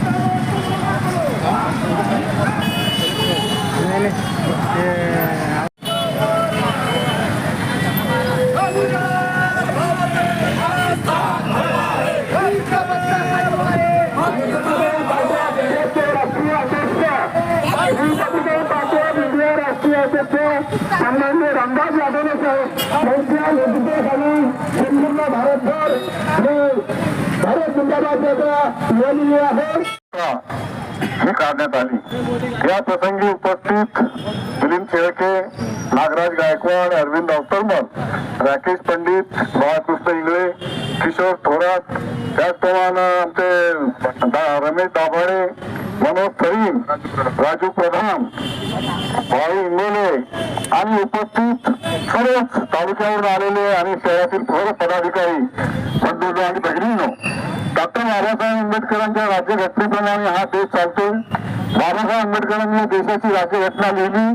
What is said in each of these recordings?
Thank you. सन्मान्य रामदास यादव साहेब यांच्या नेतृत्वाखाली संपूर्ण भारतभर निवडलेली आहे. ही काढण्यात आली. या प्रसंगी उपस्थित मिलिंद शेळके नागराज गायकवाड अरविंद अवतरमल राकेश पंडित बाळकृष्ण इंगळे किशोर थोरात त्याचप्रमाणे आमचे रमेश दाभाडे मनोज करीम राजू प्रधान भाई इंगोले आणि उपस्थित सर्वच तालुक्यावरून आलेले आणि शहरातील सर्व पदाधिकारी बंधूंनो आणि भगिनींनो डॉक्टर बाबासाहेब आंबेडकरांच्या राज्यघटनेप्रमाणे हा देश चालतो बाबासाहेब आंबेडकरांनी देशाची राज्यघटना लिहिली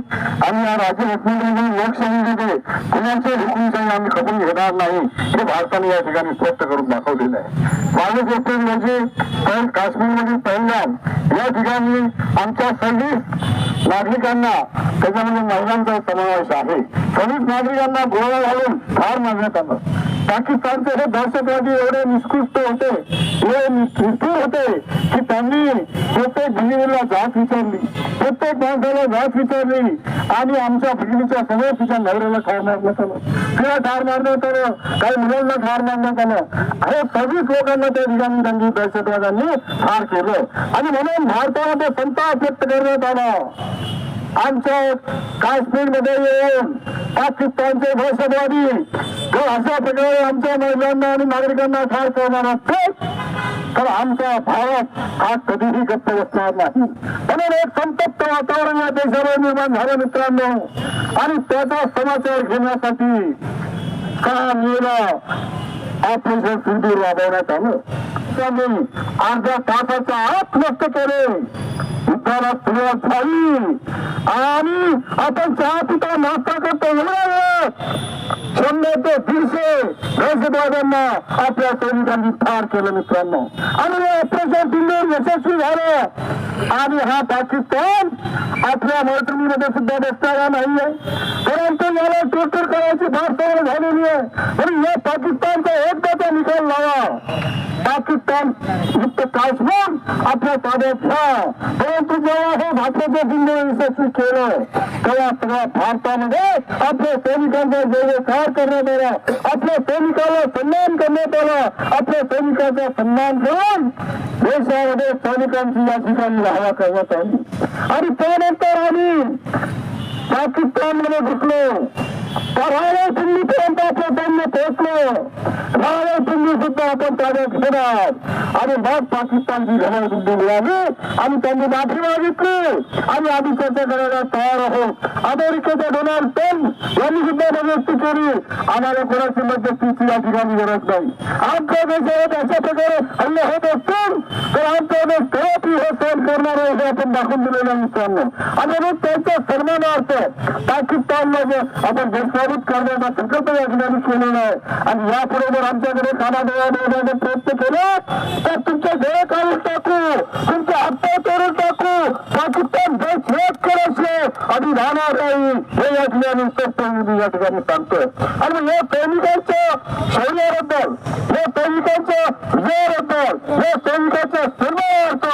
आणि या राज्यघटनेमध्ये लोकशाहीमध्ये कुणाचे हुकुमशाही आम्ही खपून घेणार नाही. हे भारताने या ठिकाणी स्पष्ट करून दाखवलेलं आहे. माझं गोष्ट म्हणजे पहिल काश्मीरमधील पहिलगाम या ठिकाणी आमच्या सव्वीस नागरिकांना त्याच्यामध्ये महिलांचा समावेश आहे. सव्वीस नागरिकांना गोळा घालून ठार मारण्यात आलं. पाकिस्तानचे हे दहशतवादी एवढे निष्कृष्ट होते एवढे निष्ठूर होते की त्यांनी प्रत्येक भगिनीला जात विचारली. प्रत्येक माणसाला जात विचारली. आणि आमच्या भगिनीच्या सगळ्या तिच्या नवऱ्याला ठार मारण्यात आलं तिला ठार मारण्यात आलं काही मुलांना ठार मारण्यात आलं हे सगळीच लोकांना त्या ठिकाणी त्यांनी दहशतवाद्यांनी ठार केलं. आणि म्हणून भारतामध्ये संताप व्यक्त करण्यात आला. आमच्या काश्मीरमध्ये येऊन पाकिस्तानचे दहशतवादी अशा प्रकारे आमच्या महिलांना आणि नागरिकांना ठार करणार असते तर आमचा भारत हा कधीही गप्प बसणार नाही. म्हणून एक संतप्त वातावरण या देशावर निर्माण झालं मित्रांनो. आणि त्याचा समाचार घेण्यासाठी सहा मेला ऑपरेशन सिंदूर राबवण्यात आलं. त्यांनी अर्ध्या तासाचा आत नष्ट केले. युद्धाला सुरुवात झाली. आणि आपण चहा पिता नाश्ता करतो. एवढ्या वेळात शंभर दहशतवाद्यांना आपल्या सैनिकांनी ठार केलं मित्रांनो. आणि हे ऑपरेशन दिल्लीवर यशस्वी झालं. आणि हा पाकिस्तान आपल्या मैत्रिणीमध्ये सुद्धा बसणारा नाहीये. परंतु याला टोटर करायची भारतावर झालेली आहे. म्हणून या पाकिस्तानचा एकदाचा निकाल लावा. पाकिस्तान युक्त काश्मीर आपल्या ताब्यात घ्या परंतु जेव्हा हे भारताचं सिंधू यशस्वी केलं तेव्हा सगळ्या भारतामध्ये आपल्या सैनिकांचा जयकार करण्यात आला आपल्या सैनिकाला सन्मान करण्यात आला आपल्या सैनिकाचा सन्मान करून देशामध्ये सैनिकांची या ठिकाणी राहावा करण्यात आली आणि त्यानंतर आम्ही पाकिस्तानमध्ये घुसलो घुसलो रावळपिंडीपर्यंत आपण सैन्य पोहोचलो. रावळपिंडी सुद्धा आपण ताब्यात घेणार. आणि मग पाकिस्तानची घडवबुद्धी मिळाली आणि त्यांनी माफी मागितली आणि आम्ही चर्चा करायला तयार आहोत. अमेरिकेचे डोनाल्ड ट्रम्प यांनी सुद्धा मध्यस्थी केली. आम्हाला कोणाची मध्यस्थीची या ठिकाणी गरज नाही. आमच्या देशावर अशा प्रकारे हल्ले होत असतील तर आमचा देश कदापि हे सहन करणार आहे हे आपण दाखवून दिलेलं मित्रांनो. आणि त्यांच्या सन्मानार्थ पाकिस्तानला जे आपण प्रस्तावित करण्याचा संकल्प या ठिकाणी केलेला आहे. आणि यापुढे जर आमच्याकडे कानाडोळा देण्याचा प्रयत्न केला तर तुमचे डोळे काढून टाकू तुमचे हात तोडून टाकू पाकिस्तान देश एक करायचे. आणि राहणार नाही हे या ठिकाणी स्पष्ट मी या ठिकाणी सांगतोय. आणि मग या सैनिकांच्या शौर्याबद्दल या सैनिकांच्या विजयाबद्दल या सैनिकांच्या सन्मानार्थ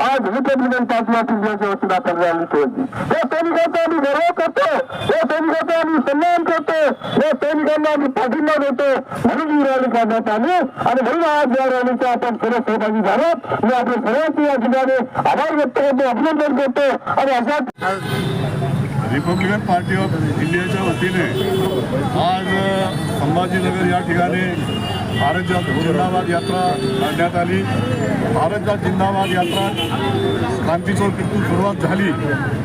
आज रिपब्लिकन पार्टी ऑफ इंडियाच्या वतीनं आपण रॅली ठेवली या सैनिकांचा आम्ही गर्व करतो. या सैनिकांचा आम्ही सन्मान काम करतो. या सैनिकांना पाठिंबा देतो. म्हणून ही रॅली काढण्यात आली. आणि म्हणून आज या रॅलीचा आपण सर्व सहभागी झालो मी आपल्या सर्वांचे या ठिकाणी आभार व्यक्त करतो अभिनंदन करतो. आणि असा रिपब्लिकन पार्टी ऑफ इंडियाच्या वतीने आज संभाजीनगर या ठिकाणी भारतजात जिंदाबाद यात्रा काढण्यात आली. भारत जिंदाबाद यात्रा. क्रांती चौक इथून सुरुवात झाली.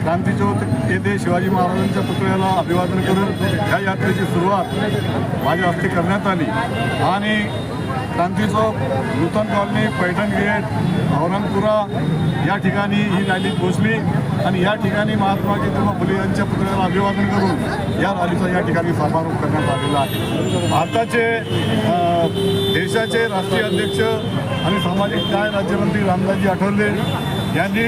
क्रांती चौक येथे शिवाजी महाराजांच्या पुतळ्याला अभिवादन करून ह्या यात्रेची सुरुवात माझ्या हस्ते करण्यात आली. आणि क्रांती चौक नूतन कॉलनी पैठण गेट औरंगपुरा या ठिकाणी ही रॅली पोहोचली. आणि या ठिकाणी महात्मा ज्योतिबा फुले यांच्या पुतळ्याला अभिवादन करून या रॅलीचा या ठिकाणी समारोप करण्यात आलेला आहे. भारताचे देशाचे राष्ट्रीय अध्यक्ष आणि सामाजिक न्याय राज्यमंत्री रामदासजी आठवले यांनी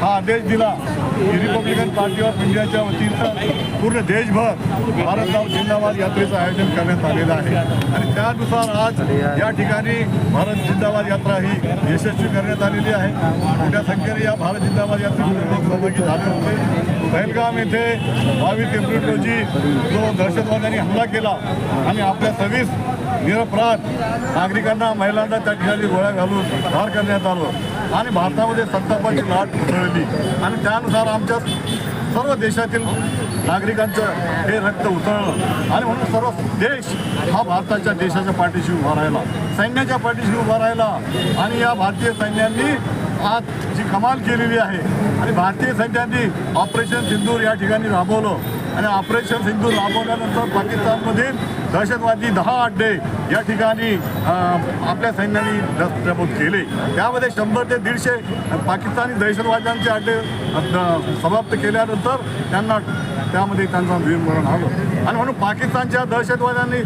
हा आदेश दिला की रिपब्लिकन पार्टी ऑफ इंडियाच्या वतीनं पूर्ण देशभर भारत गाव जिंदाबाद यात्रेचं आयोजन करण्यात आलेलं आहे. आणि त्यानुसार आज या ठिकाणी भारत जिंदाबाद यात्रा ही यशस्वी करण्यात आलेली आहे. मोठ्या संख्येने या भारत जिंदाबाद यात्रेमध्ये लोक सहभागी झाले होते. बैलगाम येथे बावीस एप्रिल रोजी जो दहशतवाद्यांनी हमला केला आणि आपल्या सव्वीस निरपराध नागरिकांना महिलांना त्या ठिकाणी गोळ्या घालून ठार करण्यात आलं. आणि भारतामध्ये संतापाची लाट उसळली आणि त्यानुसार आमच्या सर्व देशातील नागरिकांचं हे रक्त उतळलं. आणि म्हणून सर्व देश हा भारताच्या देशाच्या पाठीशी उभा राहिला. सैन्याच्या पाठीशी उभा राहिला. आणि या भारतीय सैन्यांनी आज जी कमाल केलेली आहे आणि भारतीय सैन्यांनी ऑपरेशन सिंदूर या ठिकाणी राबवलं. आणि ऑपरेशन सिंधूर राबवल्यानंतर पाकिस्तानमधील दहशतवादी दहा अड्डे या ठिकाणी आपल्या सैन्याने दस्तबोध केले. त्यामध्ये शंभर ते दीडशे पाकिस्तानी दहशतवाद्यांचे अड्डे समाप्त केल्यानंतर त्यांना त्यामध्ये त्यांचा वीरमरण आलं. आणि म्हणून पाकिस्तानच्या दहशतवाद्यांनी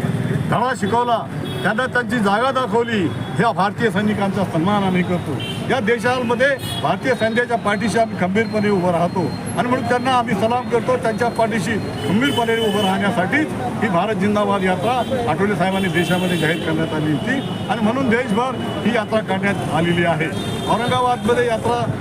धडा शिकवला. त्यांना त्यांची जागा दाखवली. ह्या भारतीय सैनिकांचा सन्मान आम्ही करतो. या देशामध्ये भारतीय सैन्याच्या पाठीशी आम्ही खंबीरपणे उभं राहतो. आणि म्हणून त्यांना आम्ही सलाम करतो. त्यांच्या पाठीशी खंबीरपणे उभं राहण्यासाठीच ही भारत जिंदाबाद यात्रा आठवले साहेबांनी देशामध्ये जाहीर करण्यात आली होती. आणि म्हणून देशभर ही यात्रा काढण्यात आलेली आहे. औरंगाबादमध्ये यात्रा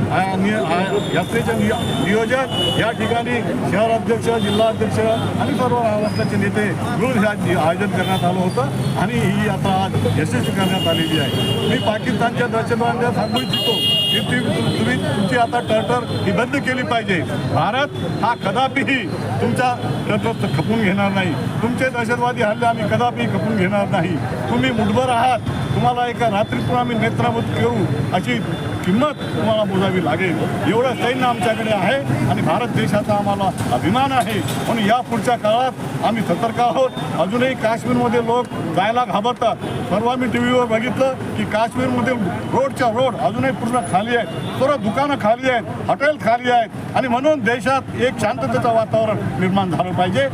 यात्रेचं नियो- नियोजन या ठिकाणी शहराध्यक्ष जिल्हाध्यक्ष आणि सर्व महाराष्ट्राचे नेते मिळून आयोजन करण्यात आलं होतं. आणि ही यात्रा आज यशस्वी करण्यात आलेली आहे. मी पाकिस्तानच्या दहशतवाद्यांना सांगू इच्छितो की ती- तुम्ही तुमची आता टर्टर ही बंद केली पाहिजे. भारत हा कदापिही तुमचा टर्टर खपून घेणार नाही. तुमचे दहशतवादी हल्ले आम्ही कदापि खपून घेणार नाही. तुम्ही मुठभर आहात. तुम्हाला एका रात्रीतून आम्ही नेत्रावत करू अशी किंमत तुम्हाला मोजावी लागेल. एवढं सैन्य आमच्याकडे आहे आणि भारत देशाचा आम्हाला अभिमान आहे. म्हणून या पुढच्या काळात आम्ही सतर्क आहोत. अजूनही काश्मीरमध्ये लोक जायला घाबरतात. परवा मी टी व्हीवर बघितलं की काश्मीरमध्ये रोडच्या रोड अजूनही पूर्ण खाली आहेत. सर्व दुकानं खाली आहेत हॉटेल खाली आहेत. आणि म्हणून देशात एक शांततेचं वातावरण निर्माण झालं पाहिजे.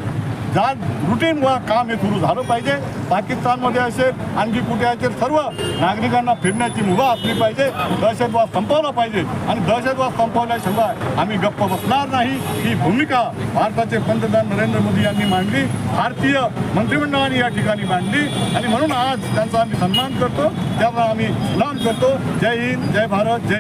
जा रुटीन व काम हे सुरू झालं पाहिजे. पाकिस्तानमध्ये असेल आणखी कुठे असेल सर्व नागरिकांना फिरण्याची मुभा असली पाहिजे. दहशतवाद संपवला पाहिजे. आणि दहशतवाद संपवल्याशिवाय आम्ही गप्प बसणार नाही. ही भूमिका भारताचे पंतप्रधान नरेंद्र मोदी यांनी मांडली. भारतीय मंत्रिमंडळाने या ठिकाणी मांडली. आणि म्हणून आज त्यांचा आम्ही सन्मान करतो. त्यांना आम्ही सलाम करतो. जय हिंद जय भारत जय